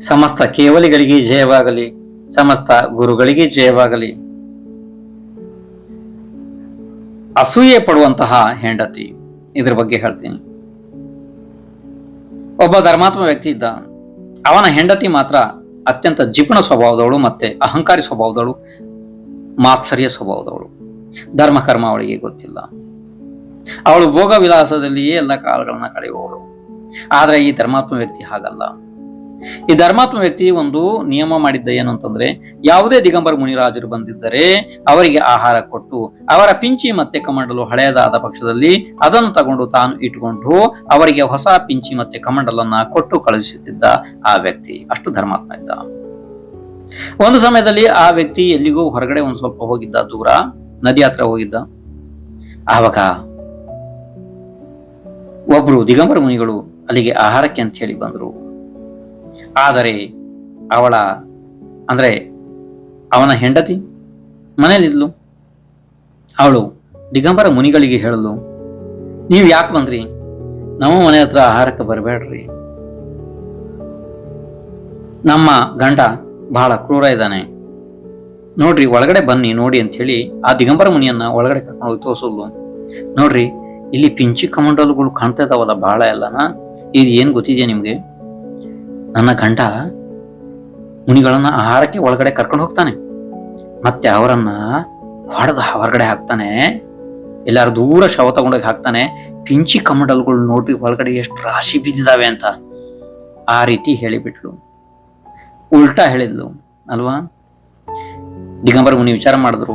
ಸಮಸ್ತ ಕೇವಲಿಗಳಿಗೆ ಜಯವಾಗಲಿ, ಸಮಸ್ತ ಗುರುಗಳಿಗೆ ಜಯವಾಗಲಿ. ಅಸೂಯೆ ಪಡುವಂತಹ ಹೆಂಡತಿ, ಇದ್ರ ಬಗ್ಗೆ ಹೇಳ್ತೀನಿ. ಒಬ್ಬ ಧರ್ಮಾತ್ಮ ವ್ಯಕ್ತಿ ಇದ್ದ. ಅವನ ಹೆಂಡತಿ ಮಾತ್ರ ಅತ್ಯಂತ ಜಿಪುಣ ಸ್ವಭಾವದವಳು ಮತ್ತೆ ಅಹಂಕಾರಿ ಸ್ವಭಾವದವಳು, ಮಾತ್ಸರ್ಯ ಸ್ವಭಾವದವಳು. ಧರ್ಮ ಕರ್ಮ ಅವಳಿಗೆ ಗೊತ್ತಿಲ್ಲ. ಅವಳು ಭೋಗ ವಿಲಾಸದಲ್ಲಿಯೇ ಎಲ್ಲ ಕಾಲಗಳನ್ನ ಕಳೆಯುವವಳು. ಆದ್ರೆ ಈ ಧರ್ಮಾತ್ಮ ವ್ಯಕ್ತಿ ಹಾಗಲ್ಲ. ಈ ಧರ್ಮಾತ್ಮ ವ್ಯಕ್ತಿ ಒಂದು ನಿಯಮ ಮಾಡಿದ್ದ ಏನು ಅಂತಂದ್ರೆ, ಯಾವುದೇ ದಿಗಂಬರ ಮುನಿರಾಜರು ಬಂದಿದ್ದರೆ ಅವರಿಗೆ ಆಹಾರ ಕೊಟ್ಟು, ಅವರ ಪಿಂಚಿ ಮತ್ತೆ ಕಮಂಡಲು ಹಳೆಯದಾದ ಪಕ್ಷದಲ್ಲಿ ಅದನ್ನು ತಗೊಂಡು ತಾನು ಇಟ್ಟುಕೊಂಡು ಅವರಿಗೆ ಹೊಸ ಪಿಂಚಿ ಮತ್ತೆ ಕಮಂಡಲನ್ನ ಕೊಟ್ಟು ಕಳುಹಿಸುತ್ತಿದ್ದ ಆ ವ್ಯಕ್ತಿ. ಅಷ್ಟು ಧರ್ಮಾತ್ಮ ಇದ್ದ. ಒಂದು ಸಮಯದಲ್ಲಿ ಆ ವ್ಯಕ್ತಿ ಎಲ್ಲಿಗೂ ಹೊರಗಡೆ ಒಂದು ಸ್ವಲ್ಪ ಹೋಗಿದ್ದ, ದೂರ, ನದಿ ಹತ್ರ ಹೋಗಿದ್ದ. ಆವಾಗ ಒಬ್ರು ದಿಗಂಬರ ಮುನಿಗಳು ಅಲ್ಲಿಗೆ ಆಹಾರಕ್ಕೆ ಅಂತ ಹೇಳಿ ಬಂದರು. ಆದರೆ ಅವಳ, ಅಂದ್ರೆ ಅವನ ಹೆಂಡತಿ ಮನೇಲಿದ್ಲು ಅವಳು ದಿಗಂಬರ ಮುನಿಗಳಿಗೆ ಹೇಳಲು, ನೀವು ಯಾಕೆ ಬಂದ್ರಿ? ನಮ್ಮ ಮನೆ ಹತ್ರ ಆಹಾರಕ್ಕೆ ಬರಬೇಡ್ರಿ. ನಮ್ಮ ಗಂಡ ಬಹಳ ಕ್ರೂರ ಇದ್ದಾನೆ. ನೋಡ್ರಿ, ಒಳಗಡೆ ಬನ್ನಿ ನೋಡಿ ಅಂತ ಹೇಳಿ ಆ ದಿಗಂಬರ ಮುನಿಯನ್ನ ಒಳಗಡೆ ಕರ್ಕೊಂಡು ಹೋಗಿ ತೋರ್ಸೋದು. ನೋಡ್ರಿ ಇಲ್ಲಿ ಪಿಂಚಿ ಕಮಂಡಲ್ಗಳು ಕಾಣ್ತಾ ಇದಾವಲ್ಲ ಬಹಳ ಎಲ್ಲನ? ಇದು ಏನು ಗೊತ್ತಿದೆಯಾ ನಿಮಗೆ? ನನ್ನ ಗಂಡ ಮುನಿಗಳನ್ನ ಆಹಾರಕ್ಕೆ ಒಳಗಡೆ ಕರ್ಕೊಂಡು ಹೋಗ್ತಾನೆ. ಮತ್ತೆ ಅವರನ್ನ ಹೊಡೆದು ಹೊರಗಡೆ ಹಾಕ್ತಾನೆ. ಎಲ್ಲಾರು ದೂರ ಶವ ತಗೊಂಡೋಗಿ ಹಾಕ್ತಾನೆ. ಪಿಂಚಿ ಕಮಂಡಲ್ಗಳು ನೋಡ್ರಿ ಒಳಗಡೆ ಎಷ್ಟು ರಾಶಿ ಬಿದ್ದಿದಾವೆ ಅಂತ. ಆ ರೀತಿ ಹೇಳಿಬಿಟ್ಲು. ಉಲ್ಟಾ ಹೇಳಿದ್ಲು, ಅಲ್ವಾ? ದಿಗಂಬರ ಮುನಿ ವಿಚಾರ ಮಾಡಿದ್ರು.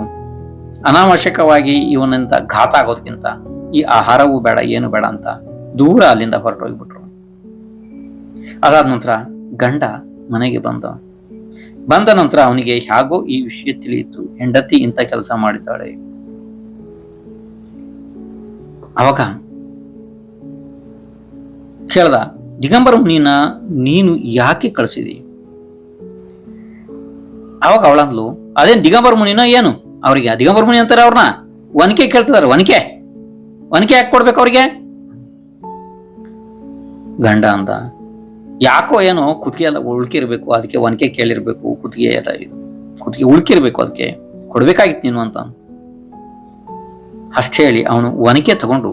ಅನಾವಶ್ಯಕವಾಗಿ ಇವನಂತ ಘಾತ ಆಗೋದಕ್ಕಿಂತ ಈ ಆಹಾರವೂ ಬೇಡ, ಏನು ಬೇಡ ಅಂತ ದೂರ ಅಲ್ಲಿಂದ ಹೊರಟೋಗ್ಬಿಟ್ರು. ಅದಾದ ನಂತರ ಗಂಡ ಮನೆಗೆ ಬಂದ. ಬಂದ ನಂತರ ಅವನಿಗೆ ಹೇಗೋ ಈ ವಿಷಯ ತಿಳಿಯಿತು. ಹೆಂಡತಿ ಇಂಥ ಕೆಲಸ ಮಾಡಿದ್ದಾಳೆ. ಅವಾಗ ಕೇಳ್ದ, ದಿಗಂಬರ ಮುನಿನ ನೀನು ಯಾಕೆ ಕಳಿಸಿದಿ? ಅವಾಗ ಅವಳಂದ್ಲು, ಅದೇನ್ ದಿಗಂಬರ ಮುನಿನ ಏನು? ಅವರಿಗೆ ದಿಗಂಬರ ಮುನಿ ಅಂತಾರೆ ಅವ್ರನ್ನ. ಒನಕೆ ಕೇಳ್ತಿದಾರೆ ಒನಕೆ. ಒನಕೆ ಯಾಕೆ ಕೊಡ್ಬೇಕು ಅವ್ರಿಗೆ? ಗಂಡ ಅಂತ ಯಾಕೋ ಏನೋ ಕುತ್ತಿಗೆ ಎಲ್ಲ ಉಳ್ಕಿರ್ಬೇಕು, ಅದಕ್ಕೆ ಒನಕೆ ಕೇಳಿರ್ಬೇಕು, ಕುತ್ತಿಗೆ ಎಲ್ಲ ಕುತ್ತಿಗೆ ಉಳ್ಕಿರ್ಬೇಕು ಅದಕ್ಕೆ, ಕೊಡ್ಬೇಕಾಗಿತ್ತು ನೀನು ಅಂತ ಅಷ್ಟೇ ಹೇಳಿ ಅವನು ಒನಕೆ ತಗೊಂಡು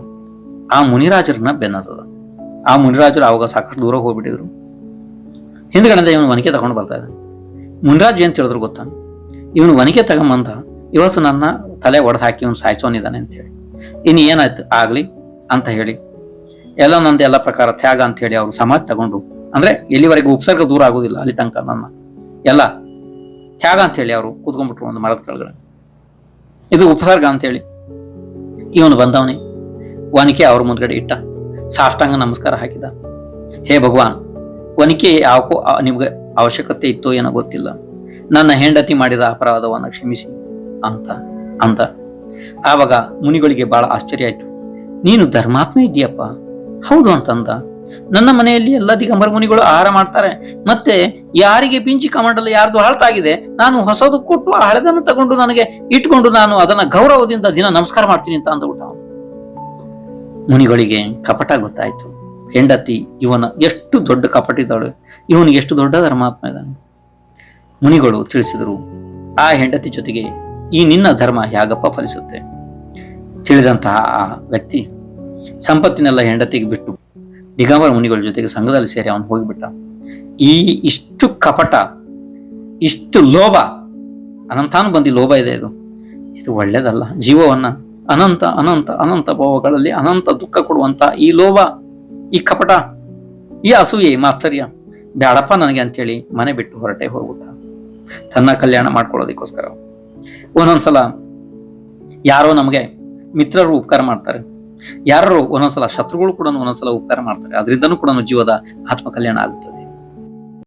ಆ ಮುನಿರಾಜರನ್ನ ಬೆನ್ನತದ ಆ ಮುನಿರಾಜರು ಅವಾಗ ಸಾಕಷ್ಟು ದೂರ ಹೋಗ್ಬಿಟ್ಟಿದ್ರು. ಹಿಂದ್ಗಡೆ ಇವನು ಒನಕೆ ತಗೊಂಡು ಬರ್ತಾ ಇದ್ದ. ಮುನಿರಾಜ್ ಏನ್ ತಿಳಿದ್ರು ಗೊತ್ತಾ? ಇವನು ಒನಕೆ ತಗೊಂಬಂದ, ಇವತ್ತು ನನ್ನ ತಲೆ ಒಡೆದು ಹಾಕಿ ಇವನು ಸಾಯಿಸೋನಿದ್ದಾನೆ ಅಂತ ಹೇಳಿ. ಇನ್ನು ಏನಾಯ್ತು? ಆಗ್ಲಿ ಅಂತ ಹೇಳಿ. ಎಲ್ಲ ನಂದು ಎಲ್ಲ ಪ್ರಕಾರ ತ್ಯಾಗ ಅಂತ ಹೇಳಿ ಅವರು ಸಮಾಧಿ ತಗೊಂಡು. ಅಂದ್ರೆ ಎಲ್ಲಿವರೆಗೂ ಉಪಸರ್ಗ ದೂರ ಆಗುದಿಲ್ಲ ಅಲ್ಲಿ ತನಕ ನನ್ನ. ಎಲ್ಲ ತ್ಯಾಗ ಅಂತ ಹೇಳಿ ಅವರು ಕುತ್ಕೊಂಡ್ಬಿಟ್ರು ಒಂದು ಮರದ ಕೆಳಗಡೆ. ಇದು ಉಪಸರ್ಗ ಅಂತ ಹೇಳಿ. ಇವನು ಬಂದವನೇ. ವನಿಕೆ ಅವ್ರ ಮುಂದ್ಗಡೆ ಇಟ್ಟ. ಸಾಷ್ಟಾಂಗ ನಮಸ್ಕಾರ ಹಾಕಿದ. ಹೇ ಭಗವಾನ್ ವನಿಕೆ ಯಾವಕ್ಕೂ ನಿಮ್ಗೆ ಅವಶ್ಯಕತೆ ಇತ್ತೋ ಏನೋ ಗೊತ್ತಿಲ್ಲ. ನನ್ನ ಹೆಂಡತಿ ಮಾಡಿದ ಅಪರಾಧವನ್ನು ಕ್ಷಮಿಸಿ ಅಂತ ಅಂತ. ಆವಾಗ ಮುನಿಗಳಿಗೆ ಬಹಳ ಆಶ್ಚರ್ಯ ಆಯ್ತು. ನೀನು ಧರ್ಮಾತ್ಮ ಇದೆಯಪ್ಪ ಹೌದು ಅಂತಂದ. ನನ್ನ ಮನೆಯಲ್ಲಿ ಎಲ್ಲ ದಿಗಂಬರ ಮುನಿಗಳು ಆಹಾರ ಮಾಡ್ತಾರೆ. ಮತ್ತೆ ಯಾರಿಗೆ ಪಿಂಚಿ ಕಮಂಡಲ ಯಾರ್ದು ಹಾಳ್ತಾಗಿದೆ, ನಾನು ಹೊಸದು ಕೊಟ್ಟು ಆ ಹಳೆದನ್ನು ತಗೊಂಡು ನನಗೆ ಇಟ್ಕೊಂಡು ನಾನು ಅದನ್ನ ಗೌರವದಿಂದ ದಿನ ನಮಸ್ಕಾರ ಮಾಡ್ತೀನಿ ಅಂತ ಅಂದ್ಬಿಟ್ಟ ಮುನಿಗಳಿಗೆ ಕಪಟ ಗೊತ್ತಾಯ್ತು. ಹೆಂಡತಿ ಇವನ ಎಷ್ಟು ದೊಡ್ಡ ಕಪಟಿದ್ದಾಳು ಇವನಿಗೆ ಎಷ್ಟು ದೊಡ್ಡ ಧರ್ಮಾತ್ಮ ಇದ್ದಾನೆ. ಮುನಿಗಳು ತಿಳಿಸಿದರು, ಆ ಹೆಂಡತಿ ಜೊತೆಗೆ ಈ ನಿನ್ನ ಧರ್ಮ ಹೇಗಪ್ಪ ಫಲಿಸುತ್ತೆ? ತಿಳಿದಂತಹ ಆ ವ್ಯಕ್ತಿ ಸಂಪತ್ತಿನೆಲ್ಲ ಹೆಂಡತಿಗೆ ಬಿಟ್ಟು ದಿಗಂಬರ ಮುನಿಗಳ ಜೊತೆಗೆ ಸಂಘದಲ್ಲಿ ಸೇರಿ ಅವನು ಹೋಗಿಬಿಟ್ಟ. ಈ ಇಷ್ಟು ಕಪಟ, ಇಷ್ಟು ಲೋಭ, ಅನಂತಾನು ಬಂದಿ ಲೋಭ ಇದೆ ಇದು. ಇದು ಒಳ್ಳೇದಲ್ಲ. ಜೀವವನ್ನ ಅನಂತ ಅನಂತ ಅನಂತ ಭಾವಗಳಲ್ಲಿ ಅನಂತ ದುಃಖ ಕೊಡುವಂತ ಈ ಲೋಭ, ಈ ಕಪಟ, ಈ ಅಸೂಯೆ ಮಾತ್ಸರ್ಯ ಬ್ಯಾಡಪ್ಪ ನನಗೆ ಅಂತೇಳಿ ಮನೆ ಬಿಟ್ಟು ಹೊರಟೆ ಹೋಗ್ಬಿಟ್ಟ. ತನ್ನ ಕಲ್ಯಾಣ ಮಾಡ್ಕೊಳ್ಳೋದಕ್ಕೋಸ್ಕರ. ಒಂದೊಂದ್ಸಲ ಯಾರೋ ನಮಗೆ ಮಿತ್ರರು ಉಪಕಾರ ಮಾಡ್ತಾರೆ. ಯಾರು ಒಂದೊಂದ್ಸಲ ಶತ್ರುಗಳು ಕೂಡ ಒಂದೊಂದ್ಸಲ ಉಪಕಾರ ಮಾಡ್ತಾರೆ. ಅದರಿಂದನೂ ಕೂಡ ಜೀವದ ಆತ್ಮ ಕಲ್ಯಾಣ ಆಗುತ್ತದೆ.